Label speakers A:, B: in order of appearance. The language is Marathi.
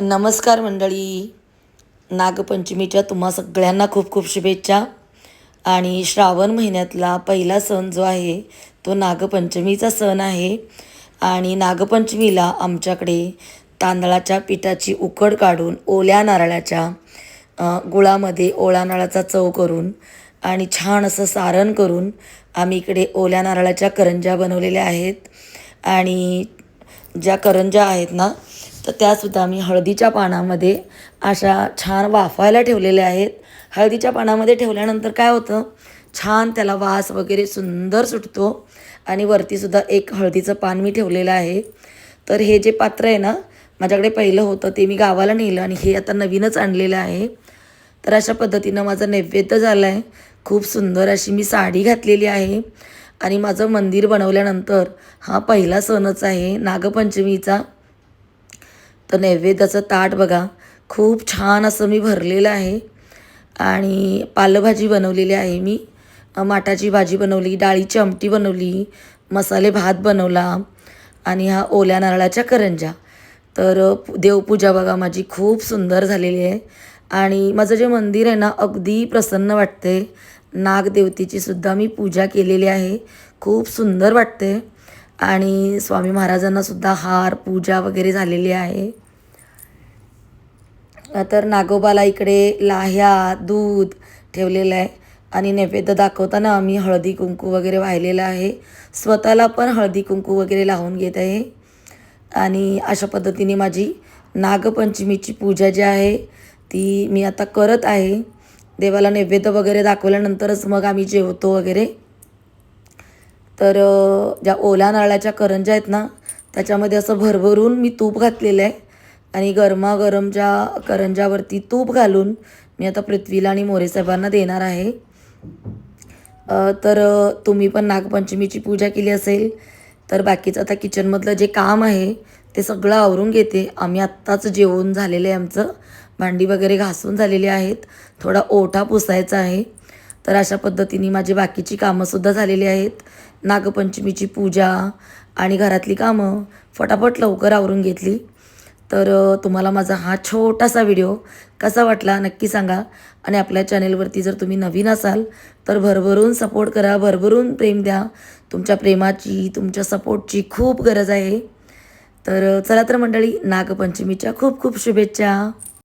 A: नमस्कार मंडळी. नागपंचमीच्या तुम्हा सगळ्यांना खूप खूप शुभेच्छा. आणि श्रावण महिन्यातला पहिला सण जो आहे तो नागपंचमीचा सण आहे. आणि नागपंचमीला आमच्याकडे तांदळाच्या पिठाची उकड काढून ओल्या नारळाच्या गुळामध्ये ओळा नारळाचा चव करून आणि छान असं सारण करून आम्ही इकडे ओल्या नारळाच्या करंज्या बनवलेल्या आहेत. आणि ज्या करंज्या आहेत ना तर त्यासुद्धा मी हळदीच्या पानामध्ये अशा छान वाफायला ठेवलेल्या आहेत. हळदीच्या पानामध्ये ठेवल्यानंतर काय होतं? छान त्याला वास वगैरे सुंदर सुटतो आणि वरतीसुद्धा एक हळदीचं पान मी ठेवलेलं आहे. तर हे जे पात्र आहे ना माझ्याकडे पहिलं होतं ते मी गावाला नेलं आणि हे आता नवीनच आणलेलं आहे. तर अशा पद्धतीनं माझं नैवेद्य झालं आहे खूप सुंदर अशी मी साडी घातलेली आहे आणि माझं मंदिर बनवल्यानंतर हा पहिला सणच आहे नागपंचमीचा. तर नैवेद्याचं ताट बघा. खूप छान असं मी भरलेलं आहे. आणि पालभाजी बनवलेली आहे मी. माठाची भाजी बनवली डाळीची आमटी बनवली मसाले भात बनवला आणि हा ओल्या नारळाच्या करंज्या. तर देवपूजा बघा माझी खूप सुंदर झालेली आहे. आणि माझं जे मंदिर आहे ना अगदी प्रसन्न वाटते. नागदेवतेची सुद्धा मी पूजा केलेली आहे. खूप सुंदर वाटते. आणि स्वामी महाराजांना सुद्धा हार पूजा वगैरे झालेली आहे. तर नागोबाला इकडे लाह्या दूध ठेवलेलं आहे. आणि नैवेद्य दाखवताना आम्ही हळदी कुंकू वगैरे वाहिलेलं आहे. स्वतःला पण हळदी कुंकू वगैरे लावून घेत आहे. आणि अशा पद्धतीने माझी नागपंचमीची पूजा जी आहे ती मी आता करत आहे. देवाला नैवेद्य वगैरे दाखवल्यानंतरच मग आम्ही जेवतो वगैरे. तर ज्या ओल्या नारळाच्या करंज्या आहेत ना त्याच्यामध्ये असं भरभरून मी तूप घातलेलं आहे. आणि गरमागरम ज्या करंज्यावरती तूप घालून मी आता पृथ्वीला आणि मोरेसाहेबांना देणार आहे. तर तुम्ही पण नागपंचमीची पूजा केली असेल तर बाकीचं आता किचनमधलं जे काम आहे ते सगळं आवरून घेते. आम्ही आत्ताच जेवण झालेलं आहे आमचं. भांडी वगैरे घासून झालेली आहेत. थोडा ओठा पुसायचा आहे. तर अशा पद्धतीने माझी बाकीची कामंसुद्धा झालेली आहेत. नागपंचमीची पूजा आणि घरातली कामं फटाफट लवकर आवरून घेतली. तर तुम्हाला माझा हा छोटासा व्हिडिओ कसा वाटला नक्की सांगा. आणि आपल्या चॅनेलवरती जर तुम्ही नवीन असाल तर भरभरून सपोर्ट करा भरभरून प्रेम द्या. तुमच्या प्रेमाची तुमच्या सपोर्टची खूप गरज आहे. तर चला तर मंडळी नागपंचमीच्या खूप खूप शुभेच्छा.